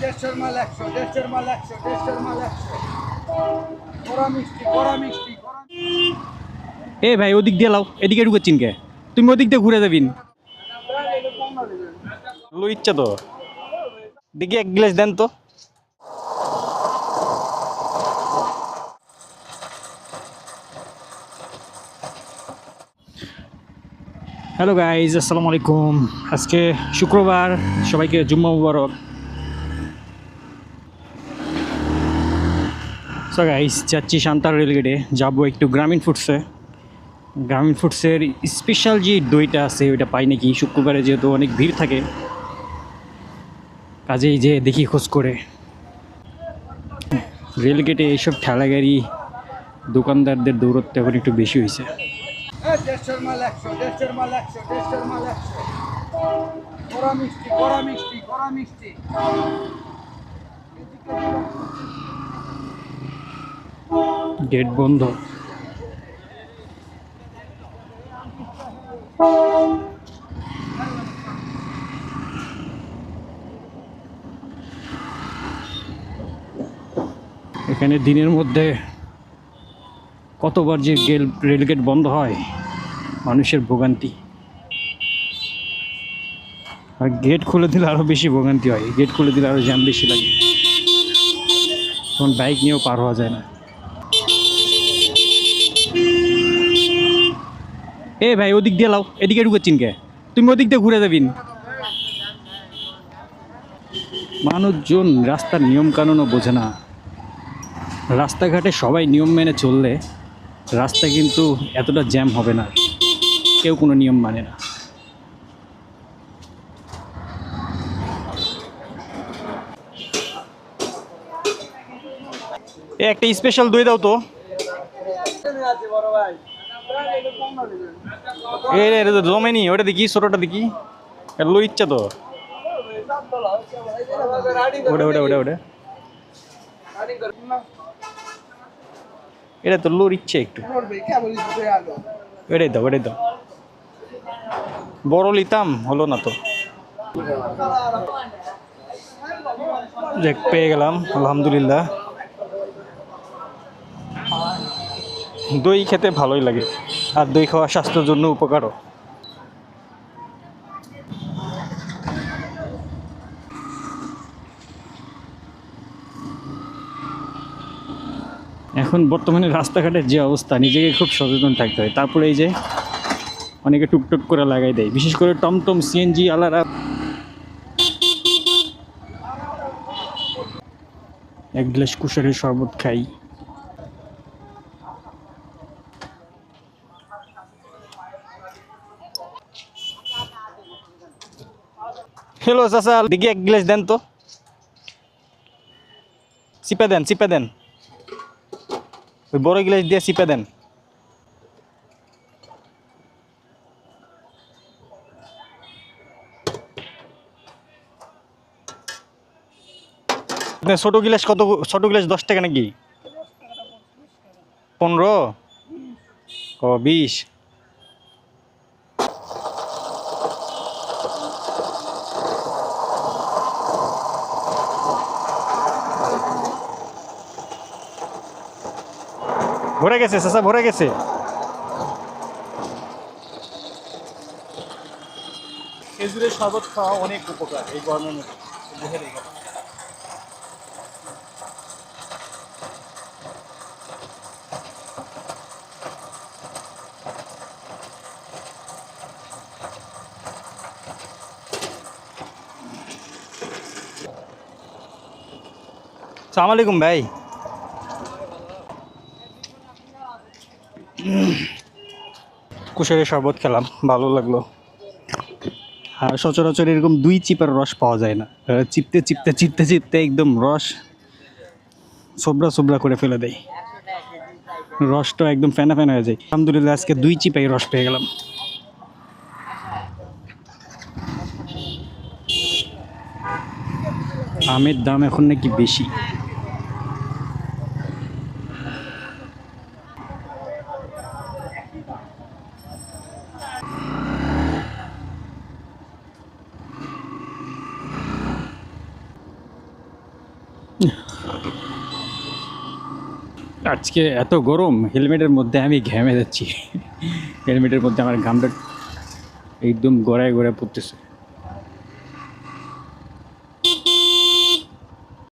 দেড়শোর মাল একশো দেড়শোর মাল একশো দেড়শোর মাল একশো। কড়া মিষ্টি কড়া মিষ্টি এ ভাই ওদিক দিয়ে লাও এদিকে ঢুকেছিন কে? তুমি ওদিক দিয়ে ঘুরে যাবিন। লো ইচ্ছা তো। দেখি এক গ্লাস দেন তো। হ্যালো গাইজ আসসালামু আলাইকুম। আজকে শুক্রবার সবাইকে জুম্মা মুবারক। সো গাইজ যাচ্ছি শান্তার রেলগেটে যাব একটু গ্রামীণ ফুডসে গ্রামীণ ফুডসের স্পেশাল যে দইটা আছে, ওইটা পাই নাকি? শুক্রবারে যেহেতু অনেক ভিড় থাকে। কাজেই যে দেখি খোঁজ করে। রেলগেটে এইসব ঠেলাগাড়ি দোকানদারদের দৌরত্ব এখন একটু বেশি হয়েছে একশো দেড়শোর মাল একশো দেড়শোর মাল একশো কড়া মিষ্টি কড়া মিষ্টি কড়া মিষ্টি গেট বন্ধ। এখানে দিনের মধ্যে কতবার যে গেল রেলগেট বন্ধ হয়, মানুষের ভোগান্তি। আর গেট খুলে দিলে আরও বেশি ভোগান্তি হয়, গেট খুলে দিলে আরও জ্যাম বেশি লাগে। তখন বাইক নিয়েও পার হওয়া যায় না। এ ভাই, ওদিক দিয়ে লাও, এদিকে ঢুকেছিন কে? তুমি ওদিক দিয়ে ঘুরে যাবিন। মানুষজন রাস্তার নিয়ম কানুনও বোঝে না। রাস্তাঘাটে সবাই নিয়ম মেনে চললে রাস্তা কিন্তু এতটা জ্যাম হবে না। কেউ কোনো নিয়ম মানে না। একটা স্পেশাল দই দাও তো। ভাই এ রে, এটা তো জমেনি ওটা দেখি ছোটোটা দেখি। লো ইচ্ছা তো। এটা তো লোর ইচ্ছে একটু। ওটাই দাও ওটাই দাও বড় লিতাম হলো না তো। দেখ পেয়ে গেলাম আলহামদুলিল্লাহ। দই খেতে ভালোই লাগে। আর দই খাওয়া স্বাস্থ্যের জন্য উপকারও। এখন বর্তমানে রাস্তাঘাটের যে অবস্থা, নিজেকে খুব সচেতন থাকতে হয়। তারপরে এই যে অনেকে টুকটুক করে লাগাই দেয়। বিশেষ করে টমটম সিএনজি আলারা। এক গ্লাস কুশারের শরবত খাই। হ্যালো চাচা দেখি এক গ্লাস দেন তো। চিপে দেন চিপে দেন। ওই বড় গ্লাস দিয়ে চিপে দেন। ছোটো গ্লাস কত ছোটো গ্লাস দশ টাকা নাকি? পনেরো? ও বিশ। ভরে গেছে, চাচা, ভরে গেছে। খেজুরের শরবত খাওয়া অনেক উপকার এই গরমের মধ্যে। সালাম ভাই। কুশারের শরবত খেলাম, ভালো লাগল। আর সচরাচর এরকম দুই চিপার রস পাওয়া যায় না। চিপতে চিপতে চিপতে চিপতে একদম রস সোবরা সোবরা করে ফেলে দেয়। রসটা একদম ফেনা ফেনা হয়ে যায়। আলহামদুলিল্লাহ আজকে দুই চিপাই রস পেয়ে গেলাম। আমের দাম এখন নাকি বেশি। আজকে এত গরম, হেলমেটের মধ্যে আমি ঘেমে যাচ্ছি। হেলমেটের মধ্যে আমার ঘামটা একদম গড়ায় গড়ায় পড়তেছে।